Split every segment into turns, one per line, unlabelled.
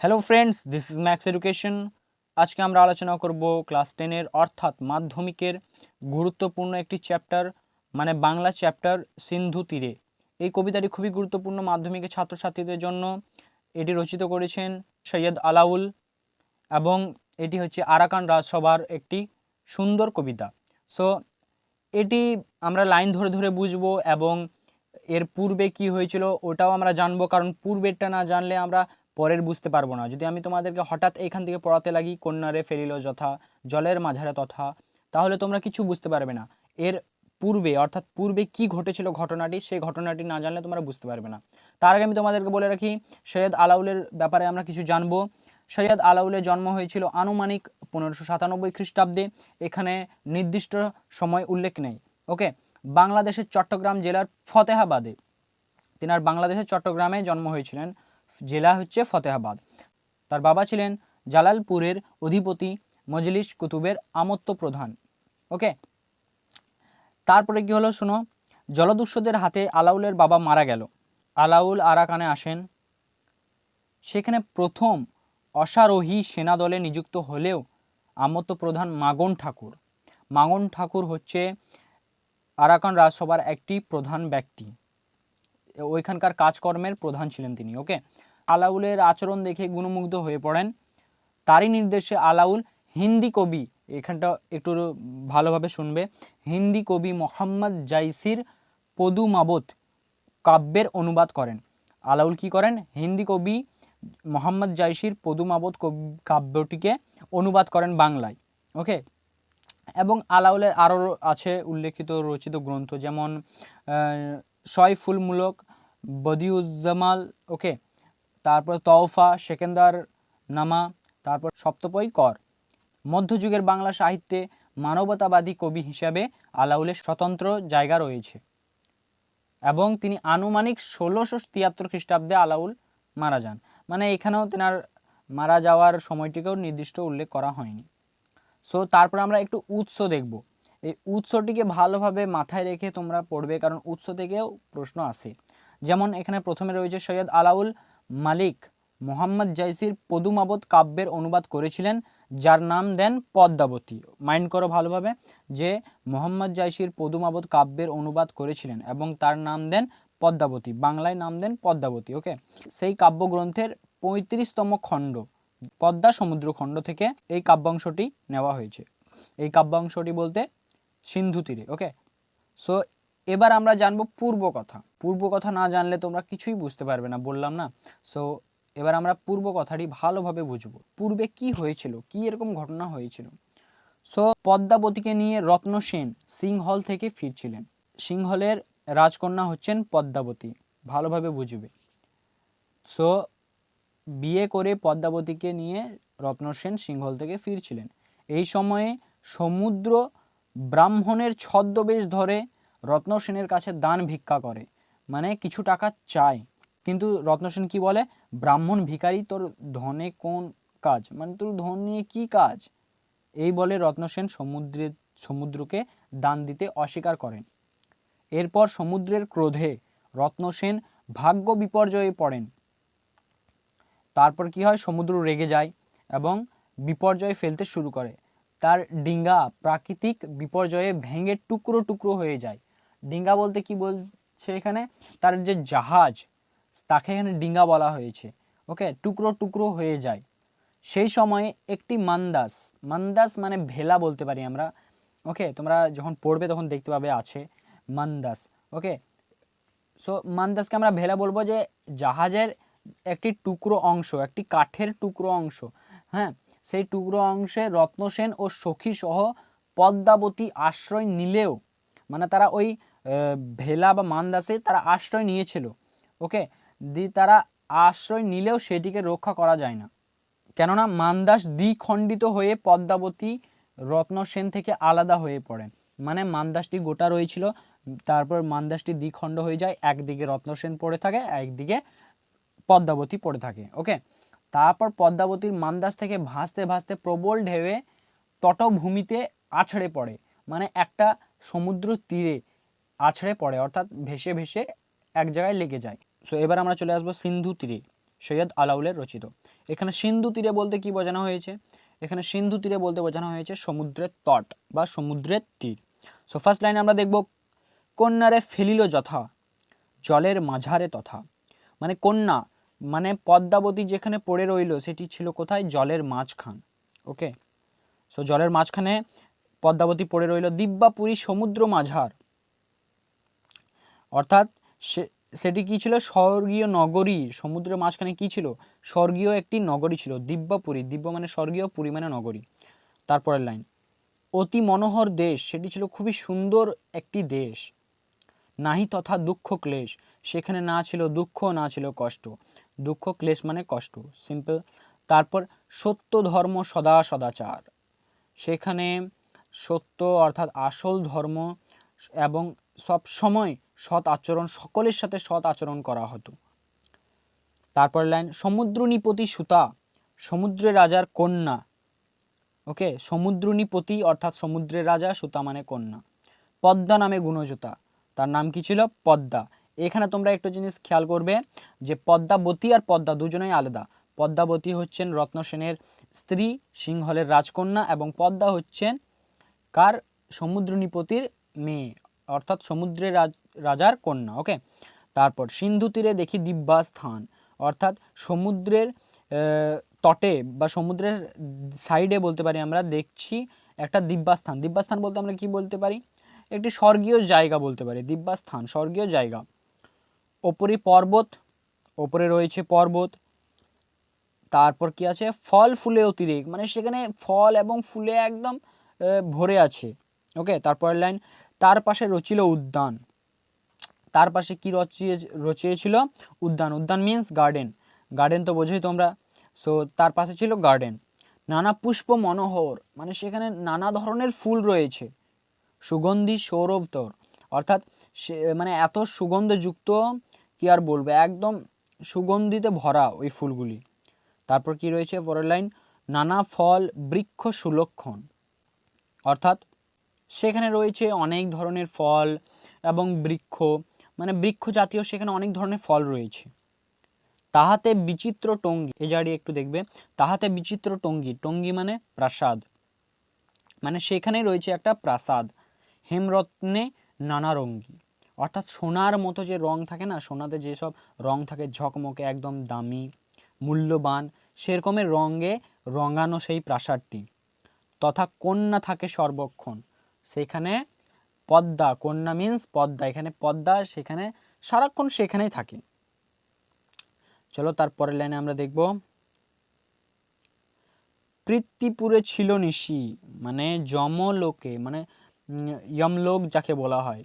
Hello friends this is Max education আজকে আমরা আলোচনা করব ক্লাস টেনের অর্থাৎ মাধ্যমিকের গুরুত্বপূর্ণ একটি চ্যাপ্টার মানে বাংলা চ্যাপ্টার সিন্ধু তীরে। এই কবিতাটি খুবই গুরুত্বপূর্ণ মাধ্যমিকের ছাত্রছাত্রীদের জন্য। এটি রচিত করেছেন সৈয়দ আলাউল এবং এটি হচ্ছে আরাকান রাজসভার একটি সুন্দর কবিতা। সো এটি আমরা লাইন ধরে ধরে বুঝব এবং এর পূর্বে কি হয়েছিল ওটাও আমরা জানব, কারণ পূর্বেরটা না জানলে আমরা পরের বুঝতে পারব না। যদি আমি তোমাদেরকে হঠাৎ এখান থেকে পড়াতে লাগি, কন্যারে ফেলিল যথা, জলের মাঝারে তথা, তাহলে তোমরা কিছু বুঝতে পারবে না। এর পূর্বে, অর্থাৎ পূর্বে কি ঘটেছিল ঘটনাটি, সেই ঘটনাটি না জানলে তোমরা বুঝতে পারবে না। তার আগে আমি তোমাদেরকে বলে রাখি, সৈয়দ আলাউলের ব্যাপারে আমরা কিছু জানব। সৈয়দ আলাউলের জন্ম হয়েছিল আনুমানিক পনেরোশো সাতানব্বই খ্রিস্টাব্দে। এখানে নির্দিষ্ট সময় উল্লেখ নেই, ওকে? বাংলাদেশের চট্টগ্রাম জেলার ফতেহাবাদে। তিনার বাংলাদেশের চট্টগ্রামে জন্ম হয়েছিলেন জেলা হচ্ছে ফতেহাবাদ। তার বাবা ছিলেন জালালপুরের অধিপতি মজলিস কুতুবের আমত্ত প্রধান। ওকে? তারপরে কি হলো শোনো, জলদস্যুদের হাতে আলাউলের বাবা মারা গেল। আলাউল আরাকানে আসেন। সেখানে প্রথম অশ্বারোহী সেনাদলে নিযুক্ত হলেও আমত্ত প্রধান মাগন ঠাকুর। মাগন ঠাকুর হচ্ছে আরাকান রাজসভার একটি প্রধান ব্যক্তি। ওইখানকার কাজকর্মের প্রধান ছিলেন তিনি, ওকে? আলাউলের আচরণ দেখে গুণমুগ্ধ হয়ে পড়েন। তারই নির্দেশে আলাউল হিন্দি কবি, এখানটা একটু ভালোভাবে শুনবে, হিন্দি কবি মোহাম্মদ জাইসির পদু মাবত কাব্যের অনুবাদ করেন। আলাউল কি করেন? হিন্দি কবি মোহাম্মদ জাইসির পদুমাবত কাব্যটিকে অনুবাদ করেন বাংলায়। ওকে? এবং আলাউলের আরও আছে উল্লেখিত রচিত গ্রন্থ যেমন সয়ফুলমূলক বদিউজ্জামাল, ওকে? তারপর তওফা, সেকেন্দার নামা, তারপর সপ্তপই কর। মধ্যযুগের বাংলা সাহিত্যে মানবতাবাদী কবি হিসাবে আলাউলের স্বতন্ত্র জায়গা রয়েছে এবং তিনি আনুমানিক ষোলোশো তিয়াত্তর খ্রিস্টাব্দে আলাউল মারা যান। মানে এখানেও তেনার মারা যাওয়ার সময়টিকেও নির্দিষ্ট উল্লেখ করা হয়নি। সো তারপর আমরা একটু উৎস দেখব। এই উৎসটিকে ভালোভাবে মাথায় রেখে তোমরা পড়বে, কারণ উৎস থেকেও প্রশ্ন আসে। যেমন এখানে প্রথমে রয়েছে সৈয়দ আলাউল মালিক মোহাম্মদ জাইসির পদুমাবত কাব্যের অনুবাদ করেছিলেন, যার নাম দেন পদ্মাবতী। মাইন্ড করো ভালোভাবে যে মোহাম্মদ জাইসির পদুমাবত কাব্যের অনুবাদ করেছিলেন এবং তার নাম দেন পদ্মাবতী, বাংলায় নাম দেন পদ্মাবতী ওকে সেই কাব্যগ্রন্থের পঁয়ত্রিশতম খণ্ড, পদ্মা সমুদ্র খণ্ড থেকে এই কাব্যাংশটি নেওয়া হয়েছে। এই কাব্যাংশটি বলতে সিন্ধু তীরে ওকে সো এবার আমরা জানব পূর্ব কথা। পূর্ব কথা না জানলে তোমরা কিছুই বুঝতে পারবে না, বললাম না? সো এবার আমরা পূর্ব কথাটি ভালোভাবে বুঝব। পূর্বে কি হয়েছিল? কি এরকম ঘটনা হয়েছিল? সো পদ্মাবতীকে নিয়ে রত্ন সেন সিংহল থেকে ফিরছিলেন। সিংহলের রাজকন্যা হচ্ছেন পদ্মাবতী। ভালোভাবে বুঝবে। সো বিয়ে করে পদ্মাবতীকে নিয়ে রত্নসেন সিংহল থেকে ফিরছিলেন। এই সময়ে সমুদ্র ব্রাহ্মণের ছদ্মবেশ ধরে রত্নসেনের কাছে দান ভিক্ষা করে। মানে কিছু টাকা চায়। কিন্তু রত্নসেন কি বলে? ব্রাহ্মণ ভিখারি, তোর ধনে কোন কাজ? মানে তোর ধন নিয়ে কি কাজ? এই বলে রত্নসেন সমুদ্রের সমুদ্রকে দান দিতে অস্বীকার করেন। এরপর সমুদ্রের ক্রোধে রত্নসেন ভাগ্য বিপর্যয়ে পড়েন। তারপর কি হয়? সমুদ্র রেগে যায় এবং বিপর্যয়ে ফেলতে শুরু করে। তার ডিঙ্গা প্রাকৃতিক বিপর্যয়ে ভেঙে টুকরো টুকরো হয়ে যায়। ডিঙ্গা বলতে কি বলছে এখানে? তার যে জাহাজ, তাকে এখানে ডিঙ্গা বলা হয়েছে। ওকে টুকরো টুকরো হয়ে যায়। সেই সময়ে একটি মান্দাস মান্দাস মানে ভেলা বলতে পারি আমরা। ওকে তোমরা যখন পড়বে তখন দেখতে পাবে আছে মান্দাস। ওকে সো মান্দাসকে আমরা ভেলা বলব যে জাহাজের একটি টুকরো অংশ, একটি কাঠের টুকরো অংশ। হ্যাঁ? সেই টুকরো অংশে রত্নসেন ও সখী সহ পদ্মাবতী আশ্রয় নিলেও মানে তারা ওই ভেলা বা মান্দাসে তারা আশ্রয় নিয়েছিল, ওকে? দি তারা আশ্রয় নিলেও সেটিকে রক্ষা করা যায় না। কেননা মান্দাস দ্বিখণ্ডিত হয়ে পদ্মাবতী রত্নসেন থেকে আলাদা হয়ে পড়েন মানে মান্দাসটি গোটা রয়েছিল, তারপর মান্দাসটি দ্বিখণ্ড হয়ে যায়, একদিকে রত্নসেন পড়ে থাকে, একদিকে পদ্মাবতী পড়ে থাকে, ওকে? তারপর পদ্মাবতীর মান্দাস থেকে ভাসতে ভাসতে প্রবল ঢেউয়ে তটভূমিতে আছড়ে পড়ে। মানে একটা সমুদ্র তীরে আছড়ে পড়ে, অর্থাৎ ভেসে ভেসে এক জায়গায় লেগে যায়। সো এবার আমরা চলে আসব সিন্ধু তীরে, সৈয়দ আলাউলের রচিত। এখানে সিন্ধু তীরে বলতে কি বোঝানো হয়েছে? এখানে সিন্ধু তীরে বলতে বোঝানো হয়েছে সমুদ্রের তট বা সমুদ্রের তীর। সো ফার্স্ট লাইনে আমরা দেখব, কন্যারে ফেলিল যথা, জলের মাঝারে তথা। মানে কন্যা মানে পদ্মাবতী যেখানে পড়ে রইল, সেটি ছিল কোথায়? জলের মাঝখান ওকে সো জলের মাঝখানে পদ্মাবতী পড়ে রইল, দিব্যাপুরী সমুদ্র মাঝার। অর্থাৎ সে, সেটি কি ছিল? স্বর্গীয় নগরী, সমুদ্রের মাঝখানে কি ছিল? স্বর্গীয় একটি নগরী ছিল, দিব্যাপুরী। দিব্য মানে স্বর্গীয়, পুরী মানে নগরী। তারপরের লাইন। অতি মনোহর দেশ, সেটি ছিল খুবই সুন্দর একটি দেশ। নাহি তথা দুঃখ ক্লেশ। সেখানে না ছিল দুঃখ, না ছিল কষ্ট। দুঃখ ক্লেশ মানে কষ্ট। সিম্পল। তারপর সত্য ধর্ম সদা সদাচার। সেখানে সত্য অর্থাৎ আসল ধর্ম এবং সব সময় সৎ আচরণ, সকলের সাথে সৎ আচরণ করা হতো। তারপর লাইন সমুদ্রনিপতি সুতা, সমুদ্রের রাজার কন্যা। ওকে? সমুদ্রনিপতি অর্থাৎ সমুদ্রের রাজা, সুতা মানে কন্যা। পদ্মা নামে গুণজোতা। তার নাম কি ছিল? পদ্মা। এখানে তোমরা একটু জিনিস খেয়াল করবে যে পদ্মাবতী আর পদ্মা দুজনেই আলাদা। পদ্মাবতী হচ্ছেন রত্ন সেনের স্ত্রী, সিংহলের রাজকন্যা এবং পদ্মা হচ্ছেন কার? সমুদ্রনিপতির মেয়ে। অর্থাৎ সমুদ্রের রাজ- রাজার কন্যা ওকে তারপর সিন্ধু তীরে দেখি দিব্যা স্থান, অর্থাৎ সমুদ্রের তটে বা সমুদ্রের সাইডে বলতে পারি আমরা দেখছি একটা দিব্যাস্থান দিব্যাস্থান বলতে আমরা কি বলতে পারি? একটি স্বর্গীয় জায়গা বলতে পারি দিব্যাস্থান স্বর্গীয় জায়গা। ওপরে পর্বত, ওপরে রয়েছে পর্বত। তারপর কি আছে? ফল ফুলে অতিরিক্ত মানে সেখানে ফল এবং ফুলে একদম ভরে আছে ওকে তারপরের লাইন তার পাশে রচিল উদ্যান। তার পাশে কি রচিয়ে, রচিয়েছিল? উদ্যান। উদ্যান মিন্স গার্ডেন গার্ডেন তো বোঝোই তোমরা। সো তার পাশে ছিল গার্ডেন নানা পুষ্প মনোহর। মানে সেখানে নানা ধরনের ফুল রয়েছে। সুগন্ধি সৌরভতর অর্থাৎ সে মানে এত সুগন্ধযুক্ত, কি আর বলব? একদম সুগন্ধিতে ভরা ওই ফুলগুলি। তারপর কি রয়েছে? পরের লাইন নানা ফল বৃক্ষ সুলক্ষণ অর্থাৎ সেখানে রয়েছে অনেক ধরনের ফল এবং বৃক্ষ মানে বৃক্ষ জাতীয় সেখানে অনেক ধরনের ফল রয়েছে। তাহাতে বিচিত্র টঙ্গি, এ জায়গাটি একটু দেখবে। তাহাতে বিচিত্র টঙ্গি টঙ্গি মানে প্রাসাদ। মানে সেখানে রয়েছে একটা প্রাসাদ, হেমরত্নে নানা রঙ্গি অর্থাৎ সোনার মতো যে রং থাকে না, সোনাতে যেসব রং থাকে, ঝকমকে একদম দামি, মূল্যবান, সেরকমের রঙে রঙানো সেই প্রাসাদটি। তথা কন্যা থাকে সর্বক্ষণ। সেখানে পদ্মা, কন্যা মিন্স পদ্মা, এখানে পদ্মা, সেখানে সারাক্ষণ সেখানেই থাকে। চলো তারপরের লাইনে আমরা দেখব। পৃথ্বীপুরে ছিল নিশি মানে যমলোকে মানে যমলোক যাকে বলা হয়।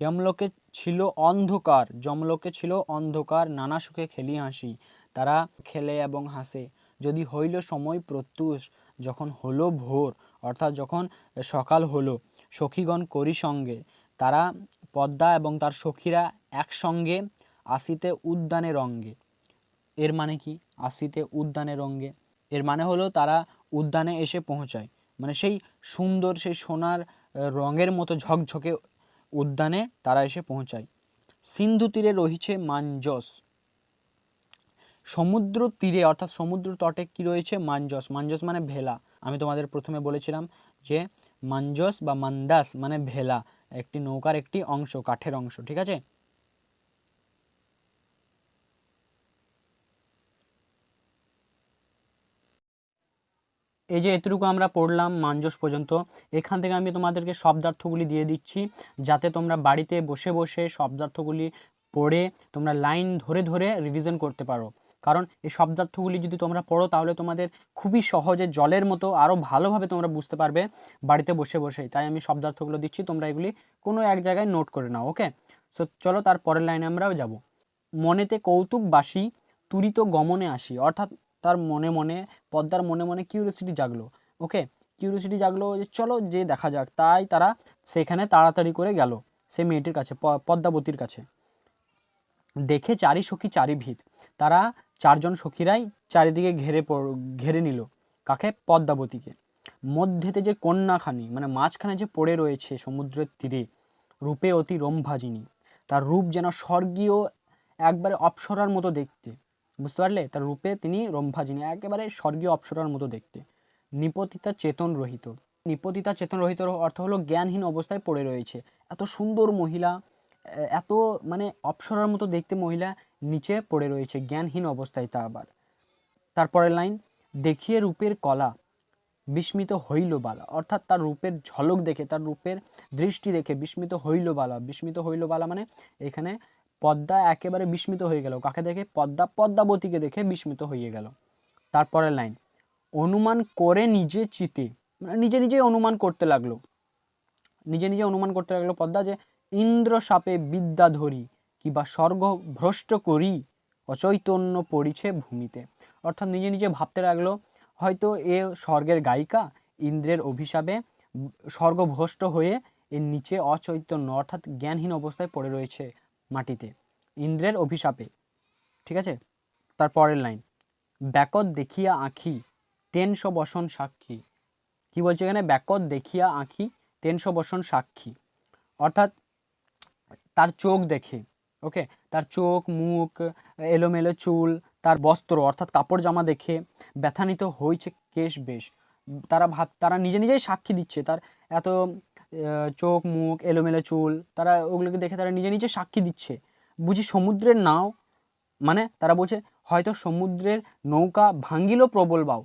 যমলোকে ছিল অন্ধকার, যমলোকে ছিল অন্ধকার, নানা সুখে খেলি হাসি। তারা খেলে এবং হাসে। যদি হইল সময় প্রত্যুষ, যখন হলো ভোর, অর্থাৎ যখন সকাল হলো সখীগণ করি সঙ্গে। তারা পদ্মা এবং তার সখীরা একসঙ্গে আসিতে উদ্যানে রঙ্গে। এর মানে কি? আসিতে উদ্যানে রঙ্গে। এর মানে হলো তারা উদ্যানে এসে পৌঁছায়। মানে সেই সুন্দর, সেই সোনার রঙের মতো ঝকঝকে উদ্যানে তারা এসে পৌঁছায়। সিন্ধু তীরে রহিছে মাঞ্জস। সমুদ্র তীরে, অর্থাৎ সমুদ্র তটে কি রয়েছে? মাঞ্জস। মাঞ্জস মানে ভেলা। আমি তোমাদের প্রথমে বলেছিলাম যে মাঞ্জস বা মান্দাস মানে ভেলা, একটি নৌকার একটি অংশ, কাঠের অংশ, ঠিক আছে? এই যে এতটুকু আমরা পড়লাম মাঞ্জস পর্যন্ত, এখান থেকে আমি তোমাদেরকে শব্দার্থগুলি দিয়ে দিচ্ছি, যাতে তোমরা বাড়িতে বসে বসে শব্দার্থগুলি পড়ে, তোমরা লাইন ধরে ধরে রিভিশন করতে পারো। কারণ এই শব্দার্থগুলি যদি তোমরা পড়ো, তাহলে তোমাদের খুবই সহজে জলের মতো আরও ভালোভাবে তোমরা বুঝতে পারবে বাড়িতে বসে বসেই। তাই আমি শব্দার্থগুলো দিচ্ছি, তোমরা এগুলি কোনো এক জায়গায় নোট করে নাও ওকে সো চলো তার পরের লাইনে আমরাও যাব। মনেতে কৌতুক বাসি, তুরিত গমনে আসি। অর্থাৎ তার মনে মনে, পদ্মার মনে মনে কিউরিয়াসিটি জাগলো ওকে কিউরিয়াসিটি জাগলো যে চলো যে দেখা যাক। তাই তারা সেখানে তাড়াতাড়ি করে গেল, সে মেয়েটির কাছে পদ্মাবতীর কাছে। দেখে চারি সখী চারি ভিত তারা চারজন সখীরাই চারিদিকে ঘেরে ঘেরে নিল কাকে? পদ্মাবতীকে। মধ্যেতে যে কন্যাখানি মানে মাঝখানে যে পড়ে রয়েছে সমুদ্রের তীরে, রূপে অতি রম্ভাজিনী। তার রূপ যেন স্বর্গীয়, একবারে অপ্সরার মতো দেখতে। বুঝতে পারলে? তার রূপে তিনি রম্ভাজিনী, একেবারে স্বর্গীয় অপ্সরার মতো দেখতে। নিপতিতা চেতন রহিত। নিপতিতা চেতন রহিত অর্থ হলো জ্ঞানহীন অবস্থায় পড়ে রয়েছে। এত সুন্দর মহিলা এত মানে অপ্সরার মতো দেখতে মহিলা নিচে পড়ে রয়েছে জ্ঞানহীন অবস্থায় তা আবার। তারপরের লাইন, দেখিয়ে রূপের কলা বিস্মিত হইল বালা। অর্থাৎ তার রূপের ঝলক দেখে, তার রূপের দৃষ্টি দেখে বিস্মিত হইল বালা। বিস্মিত হইল বালা মানে এখানে পদ্মা একেবারে বিস্মিত হয়ে গেল। কাকে দেখে? পদ্মা, পদ্মাবতীকে দেখে বিস্মিত হয়ে গেল। তারপরের লাইন, অনুমান করে নিজে চিতে। মানে নিজে নিজে অনুমান করতে লাগল। নিজে নিজে অনুমান করতে লাগল পদ্মা যে ইন্দ্র সাপে বিদ্যা ধরি কিংবা স্বর্গ ভ্রষ্ট করি, অচৈতন্য পড়িছে ভূমিতে। অর্থাৎ নিজে নিজে ভাবতে লাগল, হয়তো এ স্বর্গের গায়িকা ইন্দ্রের অভিশাপে স্বর্গভ্রষ্ট হয়ে এর নিচে অচৈতন্য, অর্থাৎ জ্ঞানহীন অবস্থায় পড়ে রয়েছে মাটিতে। ইন্দ্রের অভিশাপে, ঠিক আছে? তার পরের লাইন, ব্যাকত দেখিয়া আঁখি টেনশো বসন সাক্ষী। কি বলছে এখানে? ব্যাকত দেখিয়া আঁখি টেনশো বসন সাক্ষী। অর্থাৎ তার চোখ দেখে। ওকে? তার চোখ, মুখ, এলোমেলো চুল, তার বস্ত্র, অর্থাৎ কাপড় জামা দেখে ব্যথানিত হয়েছে কেশ বেশ। তারা ভাব, তারা নিজে নিজেই সাক্ষী দিচ্ছে। তার এত চোখ, মুখ, এলোমেলো চুল, তারা ওগুলোকে দেখে তারা নিজে নিজে সাক্ষী দিচ্ছে। বুঝি সমুদ্রের নাও? মানে তারা বলছে, হয়তো সমুদ্রের নৌকা ভাঙ্গিল প্রবল বাউ,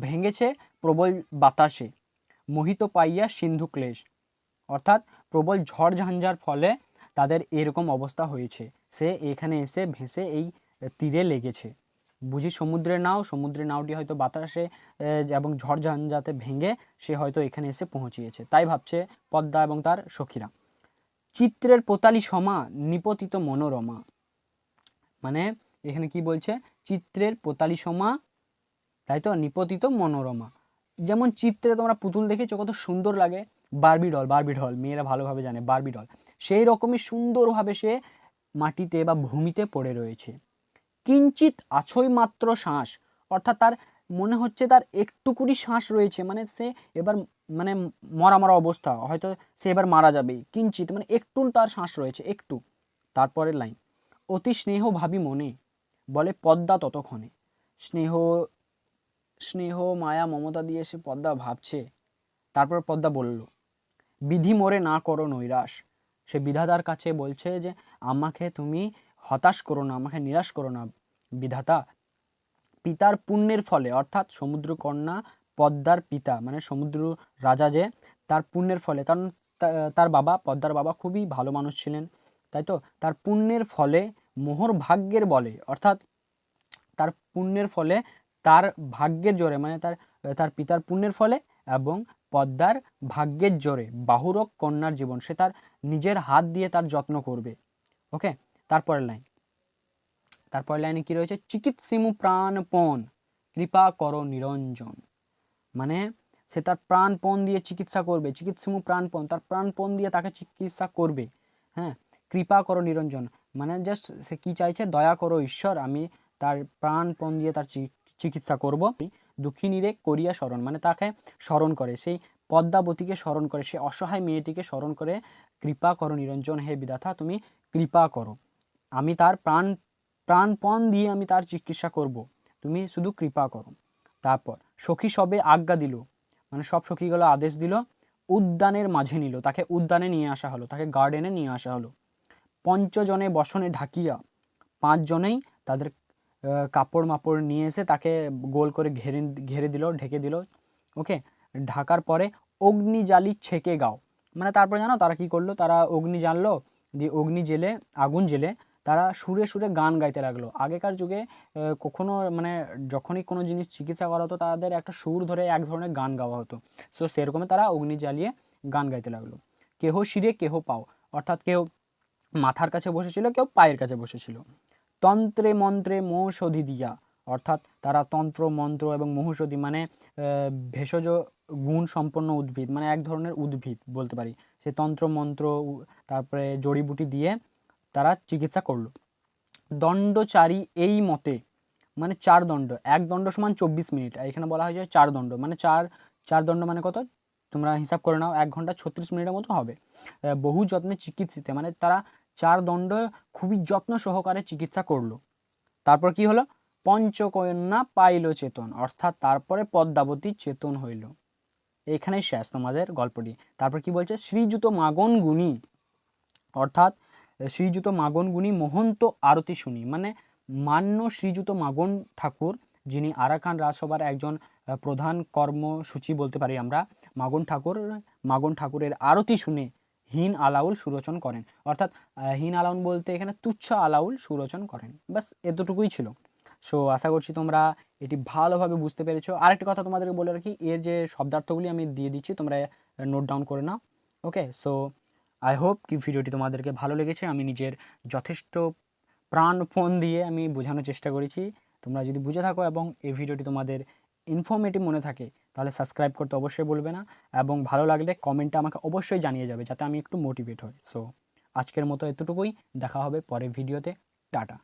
ভেঙেছে প্রবল বাতাসে, মোহিত পাইয়া সিন্ধু ক্লেশ। অর্থাৎ প্রবল ঝড় ঝঞ্ঝার ফলে তাদের এরকম অবস্থা হয়েছে। সে এখানে এসে ভেসে এই তীরে লেগেছে। বুঝি সমুদ্রের নাও, সমুদ্রের নাওটি হয়তো বাতাসে এবং ঝড় ঝঞ্ঝাতে ভেঙে সে হয়তো এখানে এসে পৌঁছিয়েছে। তাই ভাবছে পদ্মা এবং তার সখীরা। চিত্রের পোতালি সমা, নিপতিত মনোরমা। মানে এখানে কি বলছে? চিত্রের পোতালি সমা, তাই তো? নিপতিত মনোরমা। যেমন চিত্রে তোমরা পুতুল দেখেছ, কত সুন্দর লাগে। বারবি ডল বারবি ডল মেয়েরা ভালোভাবে জানে বারবি ডল সেই রকমই সুন্দরভাবে সে মাটিতে বা ভূমিতে পড়ে রয়েছে। কিঞ্চিত আছই মাত্র শ্বাস, অর্থাৎ তার মনে হচ্ছে তার একটুকুনি শ্বাস রয়েছে মানে সে এবার মানে মরা মরা অবস্থা, হয়তো সে এবার মারা যাবে কিঞ্চিত মানে একটু তার শ্বাস রয়েছে, একটু। তারপরের লাইন, অতি স্নেহ ভাবি মনে, বলে পদ্মা ততক্ষণে। স্নেহ স্নেহ মায়া মমতা দিয়ে সে পদ্মা ভাবছে। তারপর পদ্মা বলল বিধি মোরে না করো নৈরাশ। সে বিধাতার কাছে বলছে যে, আমাকে তুমি হতাশ করো না, আমাকে নিরাশ করো না বিধাতা। পিতার পুণ্যের ফলে, অর্থাৎ সমুদ্রকন্যা পদ্মার পিতা মানে সমুদ্র রাজা যে, তার পুণ্যের ফলে কারণ তার বাবা, পদ্মার বাবা খুবই ভালো মানুষ ছিলেন, তাই তো? তার পুণ্যের ফলে, মোহর ভাগ্যের বলে, অর্থাৎ তার পুণ্যের ফলে, তার ভাগ্যের জোরে মানে তার তার পিতার পুণ্যের ফলে এবং পদ্মার ভাগ্যের জোরে বাহুরক কন্যার জীবন, সে তার নিজের হাত দিয়ে তার যত্ন করবে। ওকে? তারপরের লাইন। তারপরের লাইনে কি রয়েছে? চিকিৎসিমু প্রাণপণ, কৃপা করো নিরঞ্জন। মানে সে তার প্রাণপণ দিয়ে চিকিৎসা করবে, চিকিৎসিমু প্রাণপণ, তার প্রাণপণ দিয়ে তাকে চিকিৎসা করবে। হ্যাঁ? কৃপা করো নিরঞ্জন। মানে জাস্ট সে কি চাইছে? দয়া করো ঈশ্বর, আমি তার প্রাণপণ দিয়ে তার চিকিৎসা করব। দুঃখিনীরে করিয়া স্মরণ মানে তাকে স্মরণ করে। সেই পদ্মাবতীকে স্মরণ করে, সেই অসহায় মেয়েটিকে স্মরণ করে, কৃপা করো নিরঞ্জন, হে বিধাতা, তুমি কৃপা করো। আমি তার প্রাণ, প্রাণপণ দিয়ে আমি তার চিকিৎসা করব। তুমি শুধু কৃপা করো। তারপর সখী সবে আজ্ঞা দিল মানে সব সখীগুলো আদেশ দিল, উদ্যানের মাঝে নিল। তাকে উদ্যানে নিয়ে আসা হলো, তাকে গার্ডেনে নিয়ে আসা হলো। পঞ্চজনে বসনে ঢাকিয়া, পাঁচজনেই তাদের কাপড় মাপড় নিয়ে এসে তাকে গোল করে ঘেরে ঘেরে দিল, ঢেকে দিল। ওকে ঢাকার পরে অগ্নি জ্বালি ছেকে গাও। মানে তারপরে জানো, তারা কি করল? তারা অগ্নি জানলো, দিয়ে অগ্নি জেলে, আগুন জেলে, তারা সুরে সুরে গান গাইতে লাগল। আগেকার যুগে কখনো মানে যখনই কোনো জিনিস চিকিৎসা করা হতো, তাদের একটা সুর ধরে এক ধরনের গান গাওয়া হতো। সো সেরকমই তারা অগ্নি জ্বালিয়ে গান গাইতে লাগল। কেহ শিরে, কেহ পাও। অর্থাৎ কেউ মাথার কাছে বসেছিল কেউ পায়ের কাছে বসেছিল। তন্ত্রে মন্ত্রে মৌষধি দিয়া। অর্থাৎ তারা তন্ত্র, মন্ত্র এবং মৌষধি মানে ভেষজ গুণ সম্পন্ন উদ্ভিদ মানে এক ধরনের উদ্ভিদ বলতে পারি। সে তন্ত্র, মন্ত্র তারপরে জড়িবুটি দিয়ে তারা চিকিৎসা করল। দণ্ডচারী এই মতে মানে চার দণ্ড, এক দণ্ড সমান চব্বিশ মিনিট। আর এখানে বলা হয়েছে চার দণ্ড মানে চার চার দণ্ড মানে কত? তোমরা হিসাব করে নাও, এক ঘণ্টা ছত্রিশ মিনিটের মতো হবে। বহু যত্নে চিকিৎসিতে মানে তারা চার দণ্ড খুবই যত্ন সহকারে চিকিৎসা করল। তারপর কি হলো? পঞ্চকন্যা পাইল চেতন, অর্থাৎ তারপরে পদ্মাবতী চেতন হইল। এখানে শেষ তোমাদের গল্পটি। তারপর কি বলছে? শ্রীযুত মাগন গুণী, অর্থাৎ শ্রীযুত মাগন গুণী মহন্ত আরতি শুনি। মানে মান্য শ্রীযুত মাগন ঠাকুর, যিনি আরাকান রাজসভার একজন প্রধান কর্মসূচি বলতে পারি আমরা, মাগন ঠাকুর, মাগন ঠাকুরের আরতি শুনে হীন আলাউল সুরোচন করেন। অর্থাৎ হীন আলাউল বলতে এখানে তুচ্ছ আলাউল সুরোচন করেন। বাস এতটুকুই ছিল। সো আশা করছি তোমরা এটি ভালোভাবে বুঝতে পেরেছ। আরেকটি কথা তোমাদেরকে বলে রাখি, এর যে শব্দার্থগুলি আমি দিয়ে দিচ্ছি, তোমরা নোট ডাউন করে নাও। ওকে সো আই হোপ কি ভিডিওটি তোমাদেরকে ভালো লেগেছে। আমি নিজের যথেষ্ট প্রাণপণ দিয়ে আমি বোঝানোর চেষ্টা করেছি। তোমরা যদি বুঝে থাকো এবং এই ভিডিওটি তোমাদের ইনফরমেটিভ মনে থাকে তাহলে সাবস্ক্রাইব করতে অবশ্যই বলবে না এবং ভালো লাগলে কমেন্টে আমাকে অবশ্যই জানিয়ে যাবে যাতে আমি একটু মোটিভেট হই। সো আজকের মতো এতটুকুই। দেখা হবে পরের ভিডিওতে টাটা।